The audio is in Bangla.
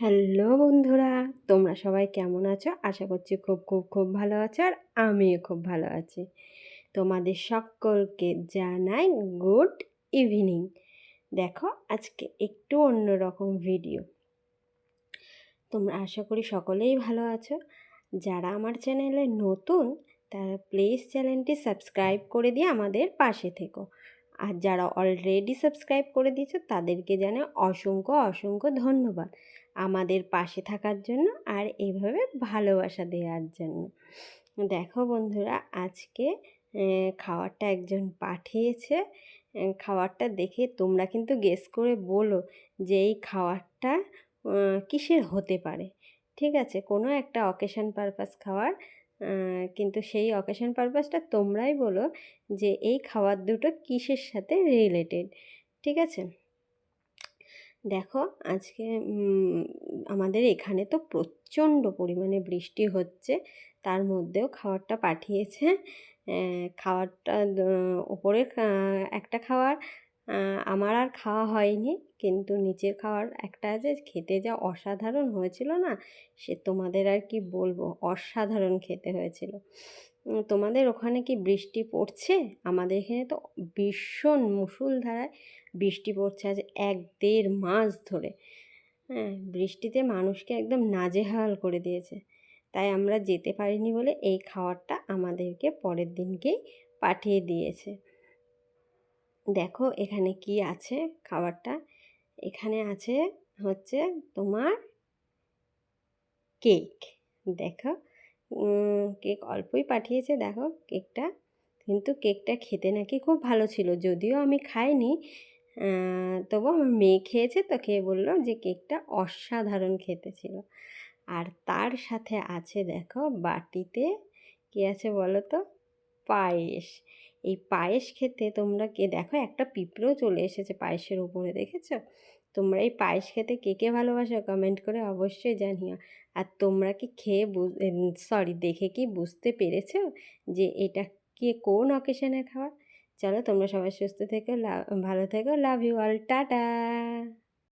হ্যালো বন্ধুরা, তোমরা সবাই কেমন আছো? আশা করছি খুব খুব খুব ভালো আছো আর আমিও খুব ভালো আছি। তোমাদের সকলকে জানাই গুড ইভিনিং। দেখো, আজকে একটু অন্যরকম ভিডিও। তোমরা আশা করি সকলেই ভালো আছো। যারা আমার চ্যানেলে নতুন, তারা প্লিজ চ্যানেলটি সাবস্ক্রাইব করে দিয়ে আমাদের পাশে থেকো। আর যারা অলরেডি সাবস্ক্রাইব করে দিয়েছে, তাদেরকে জানে অসংখ্য অসংখ্য ধন্যবাদ আমাদের পাশে থাকার জন্য আর এইভাবে ভালোবাসা দেওয়ার জন্য। দেখো বন্ধুরা, আজকে খাবারটা একজন পাঠিয়েছে। খাবারটা দেখে তোমরা কিন্তু গেস করে বলো যে এই খাবারটা কিসের হতে পারে। ঠিক আছে, কোনো একটা অকেশন পারপাস খাওয়ার কিন্তু সেই অকেশন পারপাসটা তোমরাই বলো যে এই খাবার দুটো কিসের সাথে রিলেটেড ঠিক আছে? দেখো আজকে আমাদের এখানে তো প্রচণ্ড পরিমাণে বৃষ্টি হচ্ছে, তার মধ্যেও খাবারটা পাঠিয়েছে খাবারটা ওপরে একটা খাবার আমার আর খাওয়া হয়নি। কিন্তু নিচের খাওয়ার একটা আছে খেতে যা অসাধারণ হয়েছিল না, সে তোমাদের আর কি বলব, অসাধারণ খেতে হয়েছিল। তোমাদের ওখানে কি বৃষ্টি পড়ছে? আমাদের এখানে তো ভীষণ মুসুলধারায় বৃষ্টি পড়ছে আজ এক দেড় মাস ধরে। হ্যাঁ বৃষ্টিতে মানুষকে একদম নাজেহাল করে দিয়েছে। তাই আমরা যেতে পারিনি বলে এই খাবারটা আমাদেরকে পরের দিনকেই পাঠিয়ে দিয়েছে। দেখো এখানে কি আছে খাবারটা। এখানে আছে হচ্ছে তোমার কেক। দেখো কেক অল্পই পাঠিয়েছে, দেখো কেকটা। কিন্তু কেকটা খেতে নাকি খুব ভালো ছিল, যদিও আমি খাইনি। তবু আমার মেয়ে খেয়েছে, তো খেয়ে বলল যে কেকটা অসাধারণ খেতে ছিল। আর তার সাথে আছে, দেখো বাটিতে, কী আছে বলো তো? পায়েস। এই পায়েস খেতে তোমরা কে, দেখো একটা পিঁপড়েও চলে এসেছে পায়েসের উপরে, দেখেছ? তোমরা এই পায়েস খেতে কে কে ভালোবাসো? কমেন্ট করে অবশ্যই জানিও। আর তোমরা কি খেয়ে সরি দেখে কি বুঝতে পেরেছ যে এটা কি, কোন অকেশনে খাওয়া চলো তোমরা সবাই সুস্থ থেকো ভালো থেকো লাভ ইউ অল টাটা!